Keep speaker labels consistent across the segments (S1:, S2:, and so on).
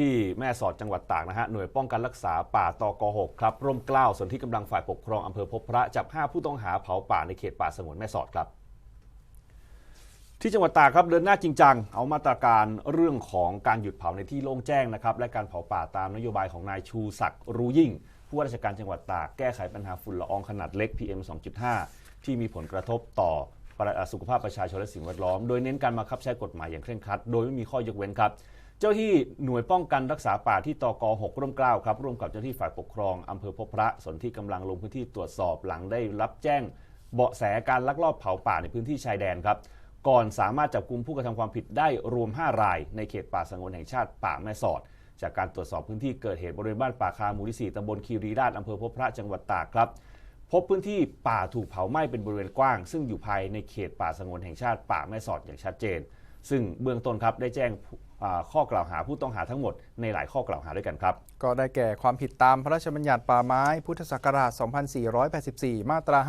S1: ที่แม่สอดจังหวัดตากนะฮะหน่วยป้องกันรักษาป่าตก6ครับร่มเกล้าส่วนที่กำลังฝ่ายปกครองอำเภอพบพระจับ 5 ผู้ต้องหาเผาป่าในเขตป่าสงวนแม่สอดครับ ที่จังหวัดตากครับเดินหน้าจริงจัง เอามาตรการเรื่องของการหยุดเผาในที่โล่งแจ้งนะครับและการเผาป่าตามนโยบายของนายชูศักดิ์รู้ยิ่งผู้ว่าราชการจังหวัดตากแก้ไขปัญหาฝุ่นละอองขนาดเล็ก PM 2.5 ที่มีผลกระทบต่อสุขภาพประชาชนและสิ่งแวดล้อม โดยเน้นการบังคับใช้กฎหมายอย่างเคร่งครัด โดยไม่มีข้อยกเว้นครับ เจ้าที่หน่วยป้องกันรักษาป่าที่ตก6ร่วมเกล้าครับร่วมกับเจ้าที่ฝ่ายปกครองอำเภอพบพระสนที่กำลังลงพื้นที่ตรวจสอบหลังได้รับแจ้ง เบาะแสการลักลอบเผาป่าในพื้นที่ชายแดนครับ ก่อนสามารถจับกลุ่มผู้กระทำความผิดได้รวม 5 ราย ในเขตป่าสงวนแห่งชาติป่าแม่สอด จากการตรวจสอบพื้นที่เกิดเหตุบริเวณบ้านป่าคาหมู่ที่4ตำบลคีรีราชอำเภอพบพระจังหวัดตากครับพบพื้นที่ป่าถูกเผาไหม้เป็นบริเวณกว้าง ซึ่งอยู่ภายในเขตป่าสงวนแห่งชาติป่าแม่สอดอย่างชัดเจน ซึ่งเบื้องต้นครับได้แจ้งข้อกล่าวหาผู้ต้องหาทั้งหมดในหลายข้อกล่าวหาด้วยกันครับ
S2: ก็ได้แก่ความผิดตามพระราชบัญญัติป่าไม้ พุทธศักราช 2484 มาตรา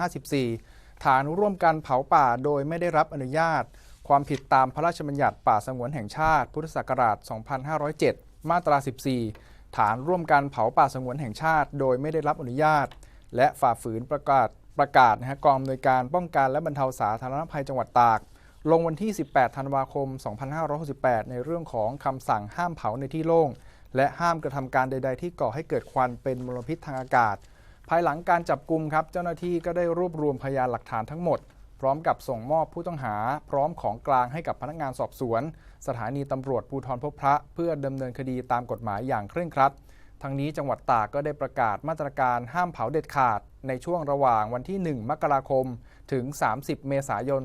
S2: 54 ฐานร่วมกันเผาป่าโดยไม่ได้รับอนุญาต ความผิดตามพระราชบัญญัติป่าสงวนแห่งชาติ พุทธศักราช 2507 มาตรา 14 ฐานร่วมกันเผาป่าสงวนแห่งชาติ โดยไม่ได้รับอนุญาต และฝ่าฝืนประกาศประกาศนะฮะกองอำนวยการป้องกันและบรรเทาสาธารณภัยจังหวัดตาก ลงวันที่ 18 ธันวาคม 2568 ในเรื่องของคำสั่งห้ามเผาในที่โล่ง และห้ามกระทำการใด ๆ ที่ก่อให้เกิดควันเป็นมลพิษทางอากาศ ภายหลังการจับกลุ่มครับ เจ้าหน้าที่ก็ได้รวบรวมพยานหลักฐานทั้งหมด พร้อมกับส่งมอบผู้ต้องหา พร้อมของกลางให้กับพนักงานสอบสวน สถานีตำรวจภูธรพบพระ เพื่อดำเนินคดีตามกฎหมายอย่างเคร่งครัด ทั้งนี้จังหวัดตากก็ได้ประกาศมาตรการห้ามเผาเด็ดขาด ในช่วงระหว่างวันที่ 1 มกราคม ถึง 30 เมษายน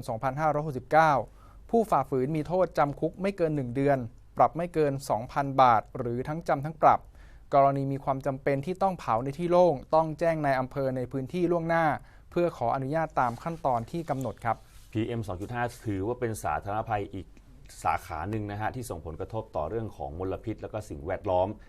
S2: 2569 ผู้ฝ่าฝืนมีโทษจำคุกไม่เกิน 1 เดือน ปรับไม่เกิน 2,000 บาท หรือทั้งจำทั้งปรับ กรณีมีความจำเป็นที่ต้องเผาในที่โล่ง ต้องแจ้งในายอำเภอในพื้นที่ล่วงหน้า เพื่อขออนุญาตตามขั้นตอนที่กำหนดครับ
S1: PM 2.5 ถือว่าเป็นสาธารณภัยอีกสาขาหนึ่งนะฮะที่ส่งผลกระทบต่อเรื่องของมลพิษ และก็สิ่งแวดล้อม